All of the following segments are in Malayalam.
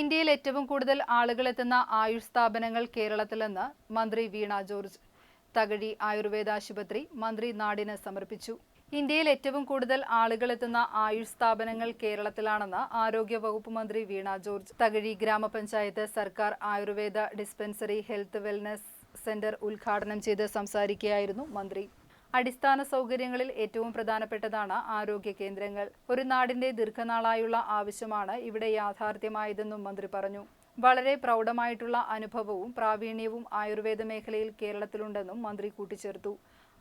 ഇന്ത്യയിൽ ഏറ്റവും കൂടുതൽ ആളുകൾ എത്തുന്ന ആയുഷ് സ്ഥാപനങ്ങൾ കേരളത്തിലെന്ന് മന്ത്രി വീണ ജോർജ്. തകഴി ആയുർവേദ ആശുപത്രി മന്ത്രി നാടിന് സമർപ്പിച്ചു. ഇന്ത്യയിൽ ഏറ്റവും കൂടുതൽ ആളുകൾ എത്തുന്ന ആയുഷ് സ്ഥാപനങ്ങൾ കേരളത്തിലാണെന്ന് ആരോഗ്യ വകുപ്പ് മന്ത്രി വീണ ജോർജ്. തകഴി ഗ്രാമപഞ്ചായത്ത് സർക്കാർ Ayurveda dispensary health wellness centre ഉദ്ഘാടനം ചെയ്ത് സംസാരിക്കുകയായിരുന്നു മന്ത്രി. അടിസ്ഥാന സൗകര്യങ്ങളിൽ ഏറ്റവും പ്രധാനപ്പെട്ടതാണ് ആരോഗ്യ കേന്ദ്രങ്ങൾ. ഒരു നാടിന്റെ ദീർഘനാളായുള്ള ആവശ്യമാണ് ഇവിടെ യാഥാർത്ഥ്യമായതെന്നും മന്ത്രി പറഞ്ഞു. വളരെ പ്രൗഢമായിട്ടുള്ള അനുഭവവും പ്രാവീണ്യവും ആയുർവേദ മേഖലയിൽ കേരളത്തിലുണ്ടെന്നും മന്ത്രി കൂട്ടിച്ചേർത്തു.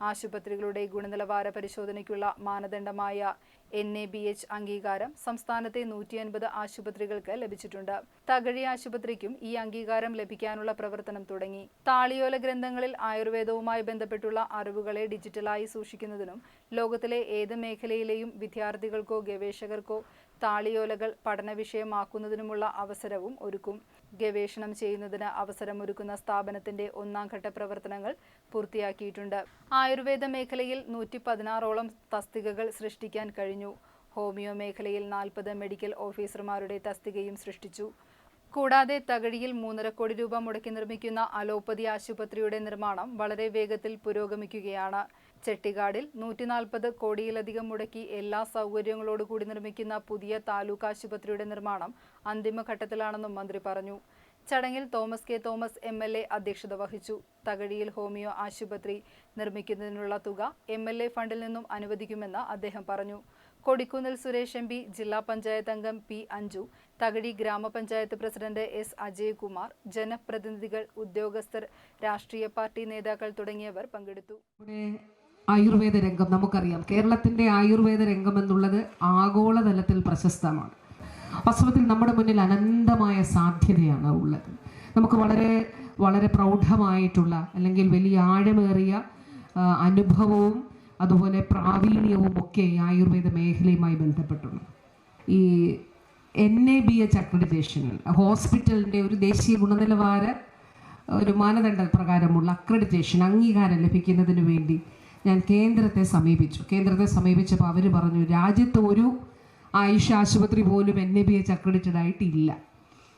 ആശുപത്രികളുടെ ഗുണനിലവാര പരിശോധനയ്ക്കുള്ള മാനദണ്ഡമായ എൻ എ ബി എച്ച് അംഗീകാരം സംസ്ഥാനത്തെ നൂറ്റി അൻപത് ആശുപത്രികൾക്ക് ലഭിച്ചിട്ടുണ്ട്. തകഴി ആശുപത്രിക്കും ഈ അംഗീകാരം ലഭിക്കാനുള്ള പ്രവർത്തനം തുടങ്ങി. താളിയോല ഗ്രന്ഥങ്ങളിൽ ആയുർവേദവുമായി ബന്ധപ്പെട്ടുള്ള അറിവുകളെ ഡിജിറ്റലായി സൂക്ഷിക്കുന്നതിനും ലോകത്തിലെ ഏത് മേഖലയിലെയും വിദ്യാർത്ഥികൾക്കോ ഗവേഷകർക്കോ താളിയോലകൾ പഠന വിഷയമാക്കുന്നതിനുമുള്ള അവസരവും ഒരുക്കും. ഗവേഷണം ചെയ്യുന്നതിന് അവസരമൊരുക്കുന്ന സ്ഥാപനത്തിന്റെ ഒന്നാം ഘട്ട പ്രവർത്തനങ്ങൾ പൂർത്തിയാക്കിയിട്ടുണ്ട്. ആയുർവേദ മേഖലയിൽ നൂറ്റി പതിനാറോളം തസ്തികകൾ സൃഷ്ടിക്കാൻ കഴിഞ്ഞു. ഹോമിയോ മേഖലയിൽ നാൽപ്പത് മെഡിക്കൽ ഓഫീസർമാരുടെ തസ്തികയും സൃഷ്ടിച്ചു. കൂടാതെ തകഴിയിൽ മൂന്നര കോടി രൂപ മുടക്കി നിർമ്മിക്കുന്ന അലോപ്പതി ആശുപത്രിയുടെ നിർമ്മാണം വളരെ വേഗത്തിൽ പുരോഗമിക്കുകയാണ്. ചെട്ടിക്കാടിൽ നൂറ്റി നാൽപ്പത് കോടിയിലധികം മുടക്കി എല്ലാ സൗകര്യങ്ങളോടുകൂടി നിർമ്മിക്കുന്ന പുതിയ താലൂക്ക് ആശുപത്രിയുടെ നിർമ്മാണം അന്തിമഘട്ടത്തിലാണെന്നും മന്ത്രി പറഞ്ഞു. ചടങ്ങിൽ Thomas K. Thomas M. L. A അധ്യക്ഷത വഹിച്ചു. തകഴിയിൽ ഹോമിയോ ആശുപത്രി നിർമ്മിക്കുന്നതിനുള്ള തുക എം. എൽ. എ ഫണ്ടിൽ നിന്നും അനുവദിക്കുമെന്ന് അദ്ദേഹം പറഞ്ഞു. കൊടിക്കുന്നിൽ സുരേഷ് എം. പി ജില്ലാ പഞ്ചായത്ത് അംഗം പി. അഞ്ജു തകഴി ഗ്രാമപഞ്ചായത്ത് പ്രസിഡന്റ് എസ്. അജയ്കുമാർ ജനപ്രതിനിധികൾ ഉദ്യോഗസ്ഥർ രാഷ്ട്രീയ പാർട്ടി നേതാക്കൾ തുടങ്ങിയവർ പങ്കെടുത്തു. ആയുർവേദ രംഗം നമുക്കറിയാം. കേരളത്തിന്റെ ആയുർവേദ രംഗം എന്നുള്ളത് ആഗോളതലത്തിൽ പ്രശസ്തമാണ്. വാസ്തവത്തിൽ നമ്മുടെ മുന്നിൽ അനന്തമായ സാധ്യതയാണ് ഉള്ളത്. നമുക്ക് വളരെ വളരെ പ്രൗഢമായിട്ടുള്ള അല്ലെങ്കിൽ വലിയ ആഴമേറിയ അനുഭവവും അതുപോലെ പ്രാവീണ്യവും ഒക്കെ ആയുർവേദ മേഖലയുമായി ബന്ധപ്പെട്ടുണ്ട്. ഈ N A B H accreditation ഹോസ്പിറ്റലിന്റെ ഒരു ദേശീയ ഗുണനിലവാര ഒരു മാനദണ്ഡ പ്രകാരമുള്ള അക്രഡിറ്റേഷൻ അംഗീകാരം ലഭിക്കുന്നതിന് വേണ്ടി ഞാൻ കേന്ദ്രത്തെ സമീപിച്ചു. കേന്ദ്രത്തെ സമീപിച്ചപ്പോൾ അവർ പറഞ്ഞു രാജ്യത്ത് ഒരു ആയുഷ് ആശുപത്രി പോലും എൻ എ ബി ചക്കടിച്ചതായിട്ടില്ല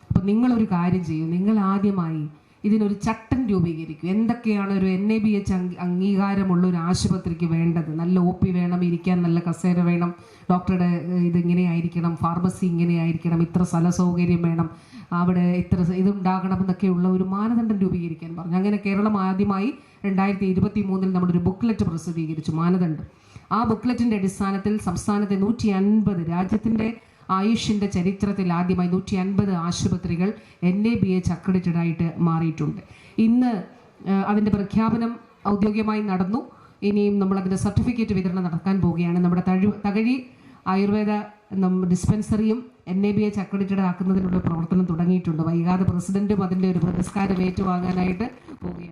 അപ്പം നിങ്ങളൊരു കാര്യം ചെയ്യൂ. നിങ്ങൾ ആദ്യമായി ഇതിനൊരു ചട്ടം രൂപീകരിക്കും. എന്തൊക്കെയാണ് ഒരു എൻ എ ബി എച്ച് അംഗീകാരമുള്ള ഒരു ആശുപത്രിക്ക് വേണ്ടത്? നല്ല ഒ പി വേണം ഇരിക്കാൻ നല്ല കസേര വേണം ഡോക്ടറുടെ ഏഹ്, ഇതിങ്ങനെ ആയിരിക്കണം ഫാർമസി ഇങ്ങനെ ആയിരിക്കണം ഇത്ര സ്ഥല സൗകര്യം വേണം അവിടെ ഇത്ര ഇതുണ്ടാകണം എന്നൊക്കെയുള്ള ഒരു മാനദണ്ഡം രൂപീകരിക്കാൻ പറഞ്ഞു. അങ്ങനെ കേരളം ആദ്യമായി രണ്ടായിരത്തി ഇരുപത്തി മൂന്നിൽ നമ്മുടെ ഒരു ബുക്ക്ലെറ്റ് പ്രസിദ്ധീകരിച്ചു. മാനദണ്ഡം. ആ ബുക്ക്ലെറ്റിന്റെ അടിസ്ഥാനത്തിൽ സംസ്ഥാനത്തെ നൂറ്റി അൻപത് രാജ്യത്തിന്റെ ആയുഷിന്റെ ചരിത്രത്തിൽ ആദ്യമായി നൂറ്റി അൻപത് ആശുപത്രികൾ N A B H accredited ആയിട്ട് മാറിയിട്ടുണ്ട്. ഇന്ന് അതിന്റെ പ്രഖ്യാപനം ഔദ്യോഗികമായി നടന്നു. ഇനിയും നമ്മൾ അതിന്റെ സർട്ടിഫിക്കറ്റ് വിതരണം നടക്കാൻ പോവുകയാണ്. നമ്മുടെ തഴു Thakazhi Ayurveda ഡിസ്പെൻസറിയും N A B H accredited ആക്കുന്നതിനുള്ള പ്രവർത്തനം തുടങ്ങിയിട്ടുണ്ട്. വൈകാതെ പ്രസിഡന്റും അതിന്റെ ഒരു പുരസ്കാരം ഏറ്റുവാങ്ങാനായിട്ട് പോവുകയാണ്.